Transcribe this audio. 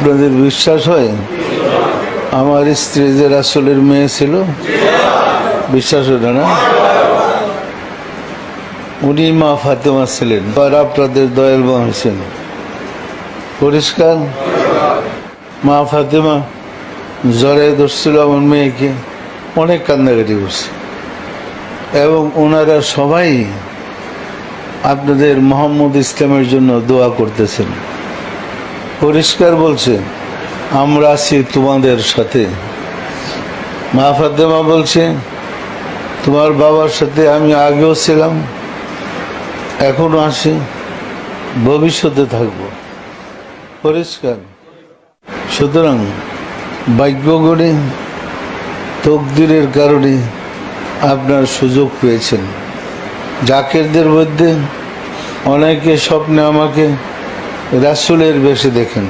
আপনাদের বিশ্বাস হয়? আমার স্ত্রী যে রাসুলের মেয়ে ছিল, বিশ্বাস হয় না? উনি মা ফাতেমা ছিলেন, আর আপনাদের দয়াল মা হয়েছেন। পরিষ্কার? মা ফাতেমা জ্বরে ধরছিল আমার মেয়েকে, অনেক কান্নাকাটি করছে। এবং ওনারা সবাই আপনাদের মোহাম্মদ ইসলামের জন্য দোয়া করতেছেন। পরিষ্কার বলছে, আমরা আছি তোমাদের সাথে। মা ফাতেমা বলছে, তোমার বাবার সাথে আমি আগেও ছিলাম, এখনও আছি, ভবিষ্যতে থাকব। পরিষ্কার। সুতরাং ভাগ্য তকদিরের কারণে আপনার সুযোগ পেয়েছেন। জাকেরদের মধ্যে অনেকে স্বপ্নে আমাকে রাসুলের বেশে দেখেন।